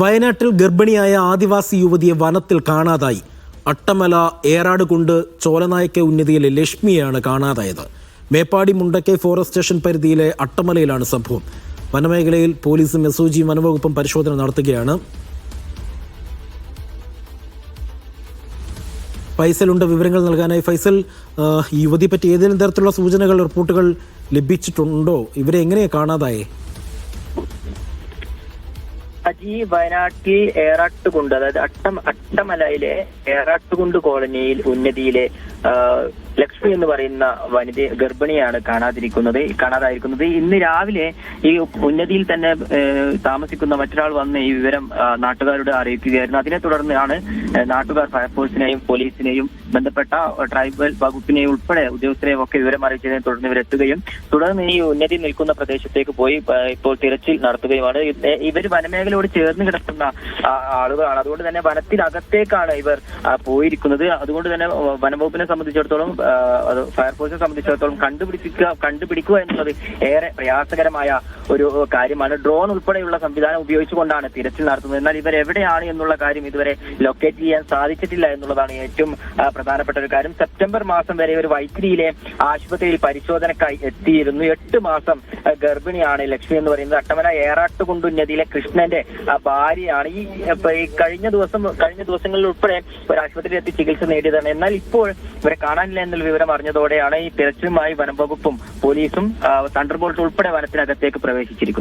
വയനാട്ടിൽ ഗർഭിണിയായ ആദിവാസി യുവതിയെ വനത്തിൽ കാണാതായി. അട്ടമല ഏറാട് കൊണ്ട് ചോലനായക്ക ഉന്നതിയിലെ ലക്ഷ്മിയാണ് കാണാതായത്. മേപ്പാടി മുണ്ടക്കൈ ഫോറസ്റ്റ് സ്റ്റേഷൻ പരിധിയിലെ അട്ടമലയിലാണ് സംഭവം. വനമേഖലയിൽ പോലീസും എസ് ഒ ജി വനവകുപ്പും പരിശോധന നടത്തുകയാണ്. ഫൈസലുണ്ട് വിവരങ്ങൾ നൽകാനായി. ഫൈസൽ യുവതിയെ പറ്റി ഏതെങ്കിലും തരത്തിലുള്ള സൂചനകൾ റിപ്പോർട്ടുകൾ ലഭിച്ചിട്ടുണ്ടോ? ഇവരെ എങ്ങനെയാണ് കാണാതായേ? അജി വയനാട്ടിൽ ഏറാട്ടുകുണ്ട് അതായത് അട്ടം അട്ടമലയിലെ ഏറാട്ടുകുണ്ട് കോളനിയിൽ ഉന്നതിയിലെ ലക്ഷ്മി എന്ന് പറയുന്ന വനിത ഗർഭിണിയാണ് കാണാതിരിക്കുന്നത് കാണാതായിരിക്കുന്നത്. ഇന്ന് രാവിലെ ഈ ഉന്നതിയിൽ തന്നെ താമസിക്കുന്ന മറ്റൊരാൾ വന്ന് ഈ വിവരം നാട്ടുകാരോട് അറിയിക്കുകയായിരുന്നു. അതിനെ തുടർന്നാണ് നാട്ടുകാർ ഫയർഫോഴ്സിനെയും പോലീസിനെയും ബന്ധപ്പെട്ട ട്രൈബൽ വകുപ്പിനെയും ഉൾപ്പെടെ ഉദ്യോഗസ്ഥരെയും ഒക്കെ വിവരം അറിയിച്ചതിനെ തുടർന്ന് ഇവരെത്തുകയും തുടർന്ന് ഈ ഉന്നതി നിൽക്കുന്ന പ്രദേശത്തേക്ക് പോയി ഇപ്പോൾ തിരച്ചിൽ നടത്തുകയുമാണ്. ഇവർ വനമേഖലയോട് ചേർന്ന് കിടക്കുന്ന ആളുകളാണ്. അതുകൊണ്ട് തന്നെ വനത്തിനകത്തേക്കാണ് ഇവർ പോയിരിക്കുന്നത്. അതുകൊണ്ട് തന്നെ വനംവകുപ്പിനെ സംബന്ധിച്ചിടത്തോളം ഫയർഫോഴ്സിനെ സംബന്ധിച്ചിടത്തോളം കണ്ടുപിടിക്കുക കണ്ടുപിടിക്കുക എന്നുള്ളത് ഏറെ പ്രയാസകരമായ ഒരു കാര്യമാണ്. ഡ്രോൺ ഉൾപ്പെടെയുള്ള സംവിധാനം ഉപയോഗിച്ചുകൊണ്ടാണ് തിരച്ചിൽ നടത്തുന്നത്. എന്നാൽ ഇവർ എവിടെയാണ് എന്നുള്ള കാര്യം ഇതുവരെ ലൊക്കേറ്റ് ചെയ്യാൻ സാധിച്ചിട്ടില്ല എന്നുള്ളതാണ് ഏറ്റവും പ്രധാനപ്പെട്ട ഒരു കാര്യം. സെപ്റ്റംബർ മാസം വരെ ഒരു വൈത്തിരിയിലെ ആശുപത്രിയിൽ പരിശോധനക്കായി എത്തിയിരുന്നു. എട്ട് മാസം ഗർഭിണിയാണ് ലക്ഷ്മി എന്ന് പറയുന്നത്. അട്ടമല ഏറാട്ടുകുണ്ടുന്നതിയിലെ കൃഷ്ണന്റെ ഭാര്യയാണ്. ഈ കഴിഞ്ഞ ദിവസം കഴിഞ്ഞ ദിവസങ്ങളിൽ ഉൾപ്പെടെ ഒരു ആശുപത്രിയിൽ എത്തി ചികിത്സ നേടിയതാണ്. എന്നാൽ ഇപ്പോൾ ഇവരെ കാണാനില്ല എന്നുള്ള വിവരം അറിഞ്ഞതോടെയാണ് ഈ തിരച്ചിലുമായി വനംവകുപ്പും പോലീസും തണ്ടർബോൾട്ട് ഉൾപ്പെടെ വനത്തിനകത്തേക്ക് 輝き切りく